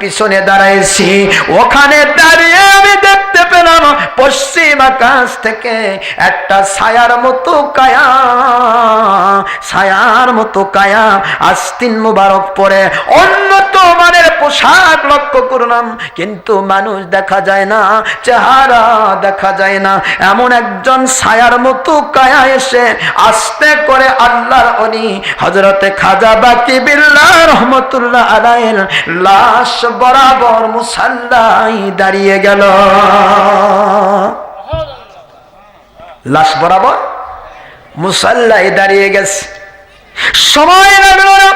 পিছনে দাঁড়াইছি, ওখানে দাঁড়িয়ে আমি দেখতে পেলাম পশ্চিম আকাশ থেকে একটা ছায়ার মতো কায়া, ছায়ার মতো কায়া। আস্তিন মুবারক পরে উন্নত মানের পোশাক লক্ষ্য করলাম, কিন্তু মানুষ দেখা যায় না, চেহারা দেখা যায় না। এমন একজন ছায়ার মতো কায়া এসে আস্তে করে আল্লাহর অনি হজরতে খাজা বাকি বিল্লাহ রহমতুল্লাহ আলাইল লাশ বরাবর মুসাল্লাই দাঁড়িয়ে গেল। লাশ বরাবর মুসাল্লাই দাঁড়িয়ে গেছে। সময় লাগল না,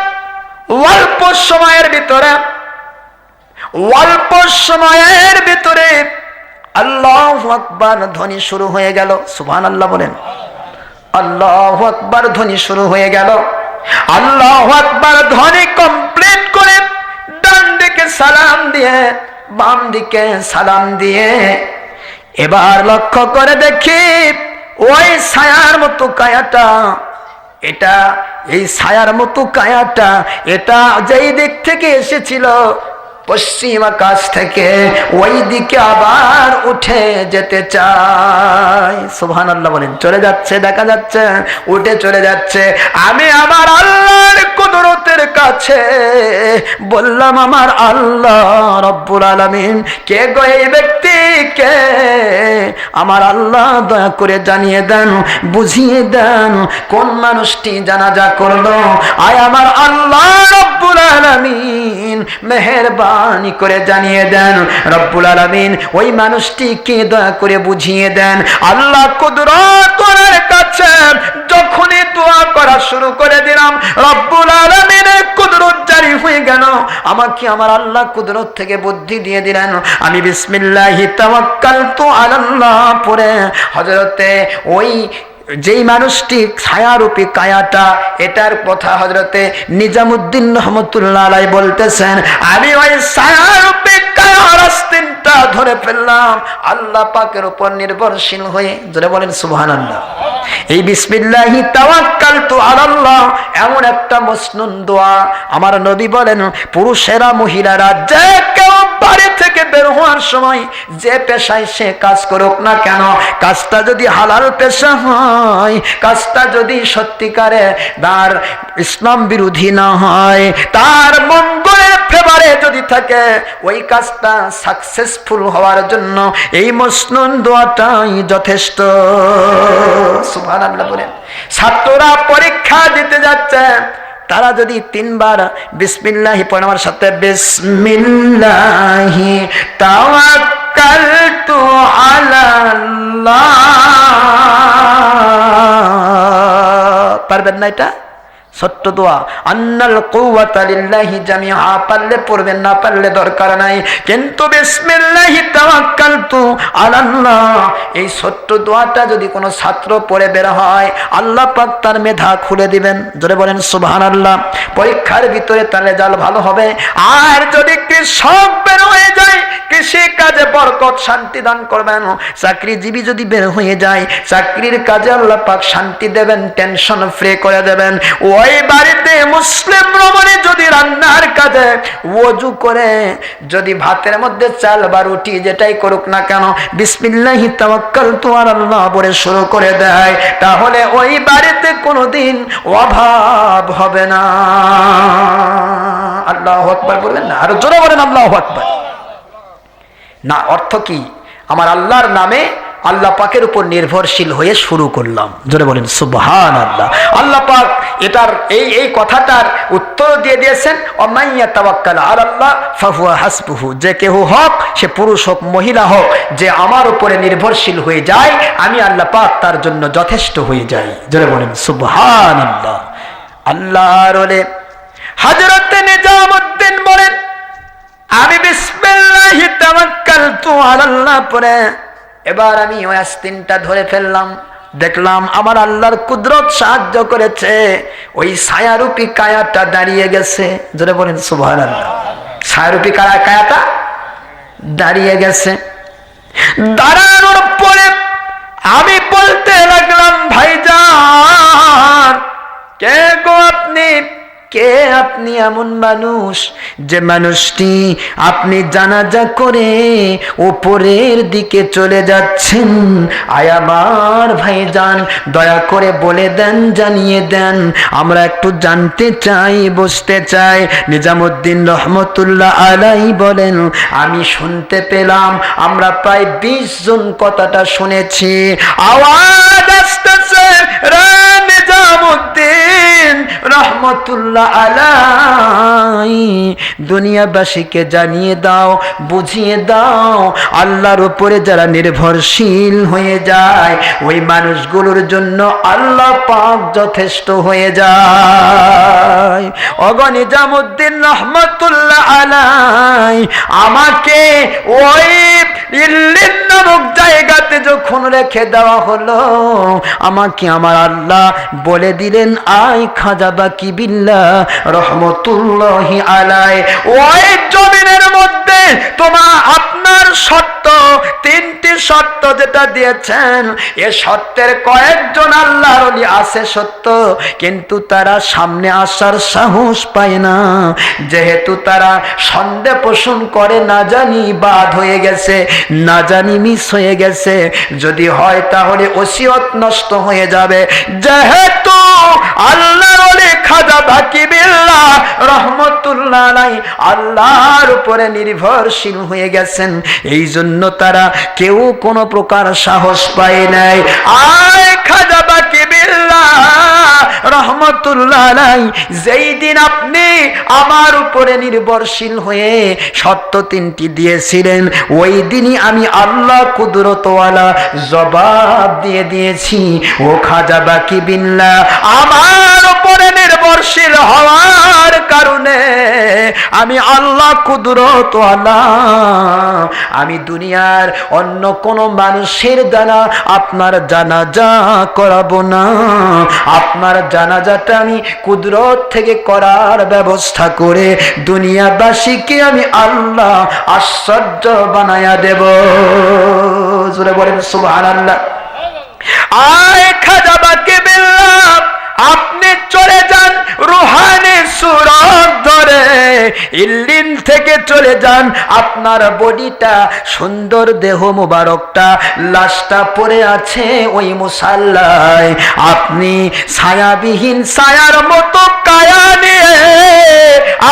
অল্প সময়ের ভিতরে, অল্প সময়ের ভিতরে আল্লাহ আকবার ধ্বনি শুরু হয়ে গেল। সুবহান আল্লাহ বলেন, আল্লাহ আকবার ধ্বনি শুরু হয়ে গেল। আল্লাহ আকবার ধ্বনি কমপ্লিট সালাম দিয়ে, বাম দিকে সালাম দিয়ে, এবার লক্ষ্য করে দেখি, ওই ছায়ার মতো কায়াটা, এটা, এই ছায়ার মতো কায়াটা, এটা যেই দিক থেকে এসেছিল, পশ্চিম আকাশ থেকে, ওই দিকে আবার উঠে যেতে চাই সুবহান আল্লাহ বলেন, চলে যাচ্ছে, দেখা যাচ্ছে, উঠে চলে যাচ্ছে। আমি আমার আল্লাহর কুদরতের কাছে বললাম, আমার আল্লাহ রব্বুল আলামিন। কে গো এই ব্যক্তি? কে? আমার আল্লাহ দয়া করে জানিয়ে দেন, বুঝিয়ে দেন, কোন মানুষটি জানাজা করল? আয় আমার আল্লাহ রব্বুল আলামিন, মেহেরবানি করে জানিয়ে দেন, রব্বুল আলামিন, ওই মানুষটি কে দয়া করে বুঝিয়ে দেন? আল্লাহ কুদরতের কাছে, যখনই দোয়া করা শুরু করে দিলাম। রব্বুল আলামিনের কুদরত জারি হয়ে গেল। আমাকে আমার আল্লাহ কুদরত থেকে বুদ্ধি দিয়ে দিলেন। আমি বিসমিল্লাহি তাওয়াক্কালতু আলাল্লাহ পরে হযরতে ওই যেই মানুষটি ছায়ারূপী কায়াটা, এটার কথা হজরতে নিজামুদ্দিন রহমতুল্লাহ আলাই বলতেছেন, আমি ওই ছায়ারূপী কায়ার আস্তিনটা ধরে ফেললাম। আল্লাহ পাকের উপর নির্ভরশীল হয়ে ধরে বলেন সুবহানাল্লাহ। এই বিসমিল্লাহি তাওয়াক্কালতু আলাল্লাহ, এমন একটা মসনুন দোয়া আমার নবী বলেন, পুরুষেরা, মহিলারা যে কেউ বাড়ি থেকে বের হওয়ার সময় যে পেশায় সে কাজ করুক না কেন, কাজটা যদি হালাল পেশা হয়, কাজটা যদি সত্যিকারে তার ইসলাম বিরোধী না হয়, তার মঙ্গলের ফেভারে যদি থাকে, ওই কাজটা সাকসেসফুল হওয়ার জন্য এই মসনুন দোয়াটাই যথেষ্ট। সুবহানাল্লাহ বলেন, ছাত্ররা পরীক্ষা দিতে যাচ্ছে। তারা যদি তিনবার বিসমিল্লাহি পড়ে, আমার সাথে বিসমিল্লাহি তাওয়াক্কালতু আলাল্লাহ। পারবেন না এটা? ছোট্ট দোয়া, আন্নাল কৌয়াতা লিল্লাহি জামিআ পারলে পড়বেন, না পারলে দরকার নাই। কিন্তু বিসমিল্লাহি তাওয়াক্কালতু আলাল্লাহ, এই ছোট্ট দোয়াটা যদি কোনো ছাত্র পড়ে বের হয়, আল্লাহ পাক তার মেধা খুলে দিবেন। জোরে বলেন, সুবহানাল্লাহ পরীক্ষার ভিতরে তার রেজাল্ট ভালো হবে। আর যদি কৃষক বের হয়ে যায় কৃষি কাজে বরকত, শান্তি দান করবেন। চাকরিজীবী যদি বের হয়ে যায়, চাকরির কাজে আল্লাহ পাক শান্তি দেবেন, টেনশন ফ্রি করে দেবেন। ওই বাড়িতে মুসলিম রমণী যদি রান্নার কাজে ওজু করে, যদি ভাতের মধ্যে চাল বা রুটি যেটাই করুক না কেন, বিসমিল্লাহি তাওয়াক্কাল তোমার আল্লাহ বলে শুরু করে দেয়, তাহলে ওই বাড়িতে কোনোদিন অভাব হবে না। আল্লাহ আকবার বলবেন না, আরও জোরে বলেন, আল্লাহ আকবার। না, অর্থ কি? আমার আল্লাহর নামে আল্লাহ পাকের উপর নির্ভরশীল হয়ে শুরু করলাম। জোরে বলেন সুবহান আল্লাহ আল্লাহ পাক এটার, এই এই কথাটার উত্তর দিয়ে দিয়েছেন অমাইয়া তাওয়াক্কাল আর আল্লাহ ফাহুয়া হাসবুহু। যে কেহ হোক, সে পুরুষ হোক, মহিলা হোক, যে আমার উপরে নির্ভরশীল হয়ে যায়, আমি আল্লাহ পাক তার জন্য যথেষ্ট হয়ে যাই। জোরে বলেন সুবহান আল্লাহ আল্লাহর ওলে হযরত নিজামউদ্দিন বলেন, আমি বিসমিল্লাহি তাওয়াক্কালতু আলাল্লাহ পরে এবার আমি ওই আস্তিনটা ধরে ফেললাম। দেখলাম আমার আল্লাহর কুদরত সাহায্য করেছে। ওই ছায়ারূপী কায়াটা দাঁড়িয়ে গেছে। জোরে বলেন, সুবহানাল্লাহ। ছায়ারূপী কায়া, কায়াটা দাঁড়িয়ে গেছে। দাঁড়ানোর পরে আমি বলতে লাগলাম, ভাইজান, কে গো আপনি? কে আপনি এমন মানুষ যে মানুষটি আপনি জানাজা করে ওপরের দিকে চলে যাচ্ছেন? আয় আমার ভাই যান দয়া করে বলে দেন, জানিয়ে দেন। আমরা একটু জানতে চাই, বুঝতে চাই। নিজামুদ্দিন রহমতুল্লাহ আলাই বলেন, আমি শুনতে পেলাম, আমরা প্রায় বিশ জন কথাটা শুনেছি। আওয়াজ আসতেছে, রে! নিজামুদ্দিন রহমতুল্লাহ আলাই দুনিয়াবাসীকে জানিয়ে দাও, বুঝিয়ে দাও, আল্লাহর উপরে যারা নির্ভরশীল হয়ে যায়, ওই মানুষগুলোর জন্য আল্লাহ পাক যথেষ্ট হয়ে যায়। অগনি জামুদ্দিন রহমতুল্লাহ আলাই আমাকে ওই জায়গাতে যখন রেখে দেওয়া হলো, আমাকে আমার আল্লাহ বলে দিলেন আয় খাজা বাকি বিল্লা রহমতুল্লাহি আলাই ওই জমিনের মধ্যে তোমার আপনার শর্ত, তিনটি শর্ত যেটা দিয়েছেন, এ শর্তের কয়েকজন আল্লাহর আছে সত্য, কিন্তু তারা সামনে আসার সাহস পায় না। যেহেতু তারা সন্দেহ পোষণ করে, না জানি বাদ হয়ে গেছে, না জানি মিস হয়ে গেছে, যদি হয় তাহলে ওসিয়ত নষ্ট হয়ে যাবে। যেহেতু আল্লাহর ওলি খাজা বাকি বিল্লাহ রহমতুল্লাহ আলাই আল্লাহর উপরে নির্ভরশীল হয়ে গেছেন। এই জন্য তারা কেউ কোনো প্রকার সাহস পায় নাই। আয় খাজা রহমতুল্লাহ আলাই, যেই দিন আপনি আমার উপরে নির্ভরশীল হয়ে সত্য তিনটি দিয়েছিলেন, ওই দিনই আমি আল্লাহ কুদরতওয়ালা জবাব দিয়ে দিয়েছি, ও খাজা বাকি বিল্লা আমার উপরে নির্ভরশীল হওয়ার কারণে আমি আল্লাহ কুদরতওয়ালা আমি দুনিয়ার অন্য কোন মানুষের দ্বারা আপনার জানাজা না। আপনার জানাজাটা আমি কুদরত থেকে করার ব্যবস্থা করে দুনিয়াবাসীকে আমি আল্লাহ আশ্চর্য বানায়া দেব। জোরে আয় খাজা আপনি চলে যান রুহানি সুরত ধরে। ইল্লিন থেকে চলে যান আপনার বডিটা, সুন্দর দেহ মুবারকটা, লাশটা পড়ে আছে ওই মুসাল্লায়। আপনি ছায়াবিহীন ছায়ার মতো কায়া নিয়ে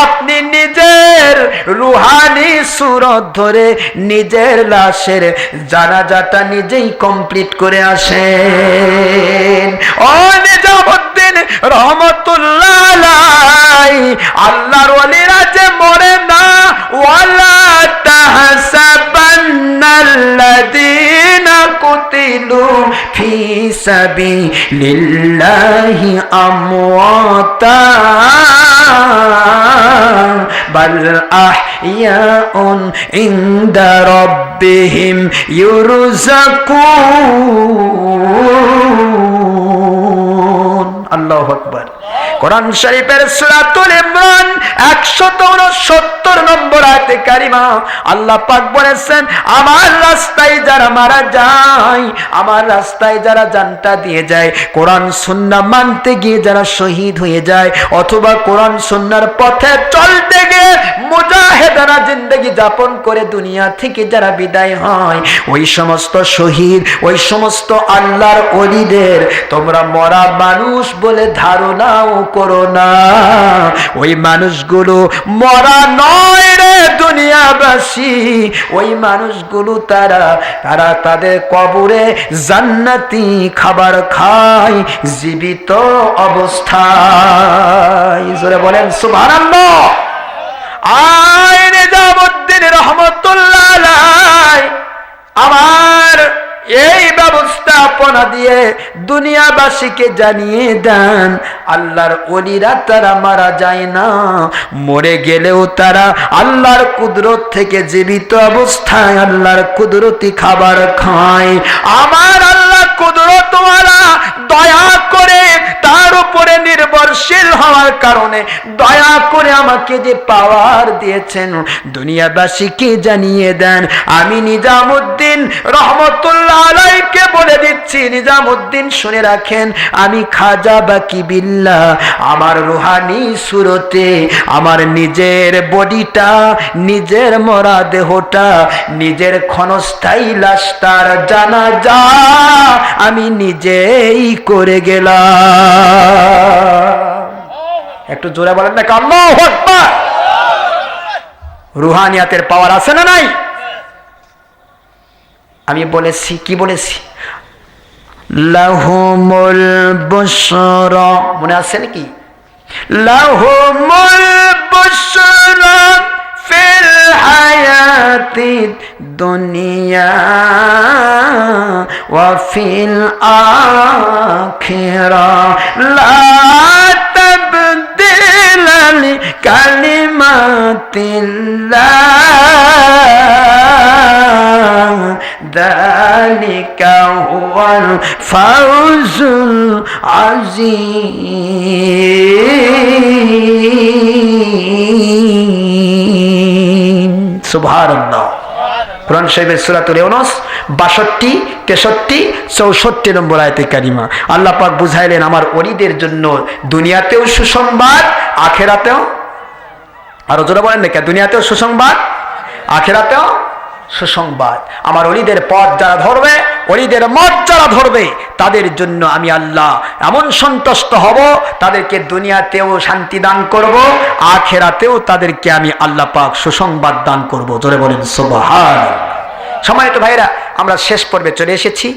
আপনি নিজের রুহানি সুরত ধরে নিজের লাশের জানাজাটা নিজেই কমপ্লিট করে আসেন। ও নিজামুদ্দিন রহমতুল্লাহ আল্লাহর ওলিরা যে মরে না, ওয়ালা قتلوا في سبيل الله أمواتا. بل أحياء عند ربهم يرزقون. الله أكبر. কোরআন শরীফের সূরাতুল ইমরান 169 নম্বর আয়াতে কারিমা আল্লাহ পাক বলেছেন, আমার রাস্তায় যারা মারা যায়, আমার রাস্তায় যারা জানটা দিয়ে যায়, কোরআন সুন্নাহ মানতে গিয়ে যারা শহীদ হয়ে যায়, অথবা কোরআন সুন্নাহর পথে চলতে গিয়ে মুজাহেদারা জিন্দগি যাপন করে দুনিয়া থেকে যারা বিদায় হয়, ওই সমস্ত শহীদ, ওই সমস্ত আল্লাহর অলিদের তোমরা মরা মানুষ বলে ধারণাও করো না। ওই মানুষগুলো মরা নয় রে দুনিয়াবাসী। ওই মানুষগুলো তারা তারা তাদের কবরে জান্নাতি খাবার খায়, জীবিত অবস্থায়। জোরে বলেন, সুবহানাল্লাহ। আয় নিজামুদ্দিন রহমতুল্লাহ আমার এই ব্যবস্থাপনা দিয়ে দুনিয়াবাসীকে জানিয়ে দেন, আল্লাহর অলিরা তারা মারা যায় না। মরে গেলেও তারা আল্লাহর কুদরত থেকে জীবিত অবস্থায় আল্লাহর কুদরতি খাবার খায়। আমার আল্লাহ কুদরতওয়ালা দয়া করে তার উপরে নির্ভরশীল হওয়ার কারণে দয়া করে আমাকে যে পাওয়ার দিয়েছেন দুনিয়াবাসীকে জানিয়ে দেন? আমি নিজামুদ্দিন রহমতুল্লাহ আলাইকে বলে দিচ্ছি, নিজামুদ্দিন শুনে রাখেন, আমি খাজা বাকি বিল্লা আমার রুহানি সুরতে, আমার নিজের বডিটা, নিজের মরা দেহটা, নিজের ক্ষণস্থায়ী লাশটার জানা যা আমি নিজেই করে গেলাম। একটু জোরে বলেন না কান্ন রুহানিয়াতের পাওয়ার আছে না নাই? আমি বলেছি, কি বলেছি? লাহুমুল বুশরা। মনে আছে নাকি? লাহুমুল বুশরা ফিল হায়াতি দুনিয়া। وفي الآخرة لا تبدل لكلمات الله. ذلك هو الفوز العظيم. سبحان الله. কোরআন সাহেবের সুরাতুল এনস বাষট্টি, তেষট্টি, চৌষট্টি নম্বর আয়তে কারিমা। আল্লাহ পাক বুঝাইলেন, আমার অরিদের জন্য দুনিয়াতেও সুসংবাদ, আখেরাতেও আরও জোরে বলেন না দুনিয়াতেও সুসংবাদ, আখেরাতেও সুসংবাদ। আমার অলিদের পথ যারা ধরবে, অলিদের মত যারা ধরবে, তাদের জন্য আমি আল্লাহ এমন সন্তুষ্ট হব, তাদেরকে দুনিয়াতেও শান্তি দান করব, আখেরাতেও তাদেরকে আমি আল্লাহ পাক সুসংবাদ দান করব। জোরে বলেন সুবহান সময় তো ভাইরা আমরা শেষ পর্বে চলে এসেছি।